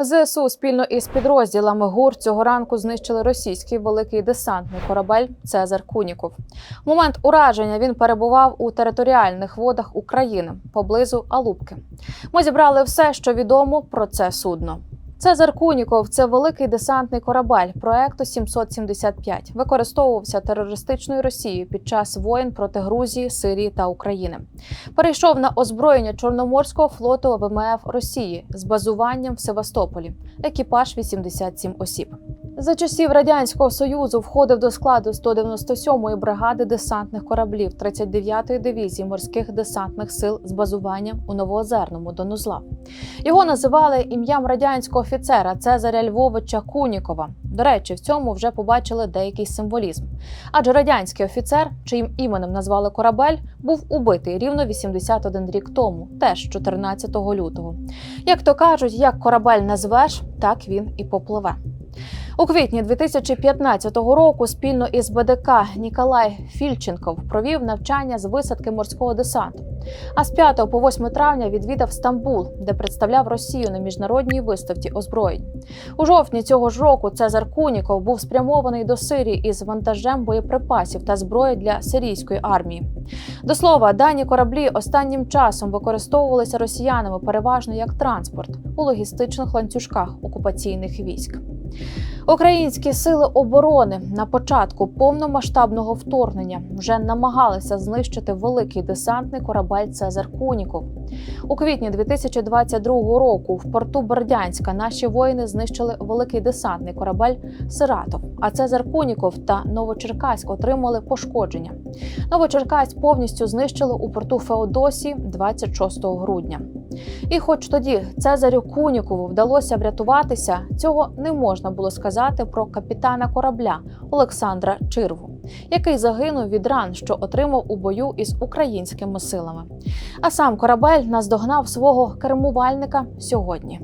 ЗСУ спільно із підрозділами ГУР цього ранку знищили російський великий десантний корабель Цезар Куніков. В момент ураження він перебував у територіальних водах України поблизу Алубки. Ми зібрали все, що відомо про це судно. Цезар Куніков це великий десантний корабель проекту 775. Використовувався терористичною Росією під час воєн проти Грузії, Сирії та України. Перейшов на озброєння Чорноморського флоту ВМФ Росії з базуванням в Севастополі. Екіпаж 87 осіб. За часів радянського союзу входив до складу 197-ї бригади десантних кораблів 39-ї дивізії морських десантних сил з базуванням у Новоозерному Донузла. Його називали ім'ям радянського офіцера Цезаря Львовича Кунікова. До речі, в цьому вже побачили деякий символізм. Адже радянський офіцер, чиїм іменем назвали корабель, був убитий рівно 81 рік тому, теж 14 лютого. Як то кажуть, як корабель назвеш, так він і попливе. У квітні 2015 року спільно із БДК Ніколай Фільченков провів навчання з висадки морського десанту. А з 5 по 8 травня відвідав Стамбул, де представляв Росію на міжнародній виставці озброєнь. У жовтні цього ж року Цезар Куніков був спрямований до Сирії із вантажем боєприпасів та зброї для сирійської армії. До слова, дані кораблі останнім часом використовувалися росіянами переважно як транспорт у логістичних ланцюжках окупаційних військ. Українські сили оборони на початку повномасштабного вторгнення вже намагалися знищити великий десантний корабель Цезар Куніков. У квітні 2022 року в порту Бердянська наші воїни знищили великий десантний корабель Сиратов. А Цезар Куніков та Новочеркаськ отримали пошкодження. Новочеркаськ повністю знищили у порту Феодосії 26 грудня. І, хоч тоді Цезарю Кунікову вдалося врятуватися, цього не можна було сказати про капітана корабля Олександра Чирву, який загинув від ран, що отримав у бою із українськими силами. А сам корабель наздогнав свого кермувальника сьогодні.